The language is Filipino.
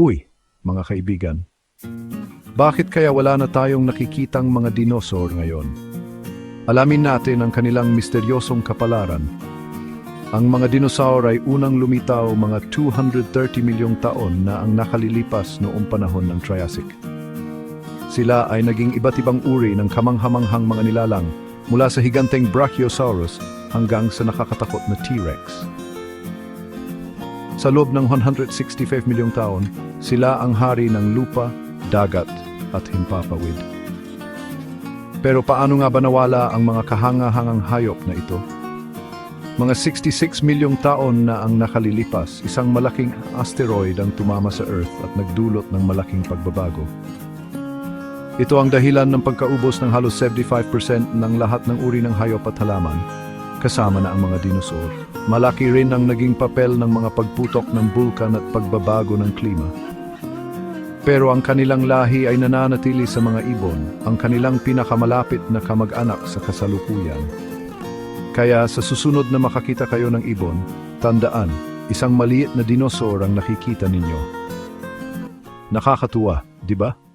Uy, mga kaibigan. Bakit kaya wala na tayong nakikitang mga dinosaur ngayon? Alamin natin ang kanilang misteryosong kapalaran. Ang mga dinosaur ay unang lumitaw mga 230 milyong taon na ang nakalilipas noong panahon ng Triassic. Sila ay naging iba't ibang uri ng kamanghamanghang mga nilalang mula sa higanteng Brachiosaurus hanggang sa nakakatakot na T-Rex. Sa loob ng 165 milyong taon, sila ang hari ng lupa, dagat at himpapawid. Pero paano nga ba nawala ang mga kahangahangang hayop na ito? Mga 66 milyong taon na ang nakalilipas, isang malaking asteroid ang tumama sa Earth at nagdulot ng malaking pagbabago. Ito ang dahilan ng pagkaubos ng halos 75% ng lahat ng uri ng hayop at halaman, kasama na ang mga dinosaur. Malaki rin ang naging papel ng mga pagputok ng bulkan at pagbabago ng klima. Pero ang kanilang lahi ay nananatili sa mga ibon, ang kanilang pinakamalapit na kamag-anak sa kasalukuyan. Kaya sa susunod na makakita kayo ng ibon, tandaan, isang maliit na dinosaur ang nakikita ninyo. Nakakatuwa, di ba?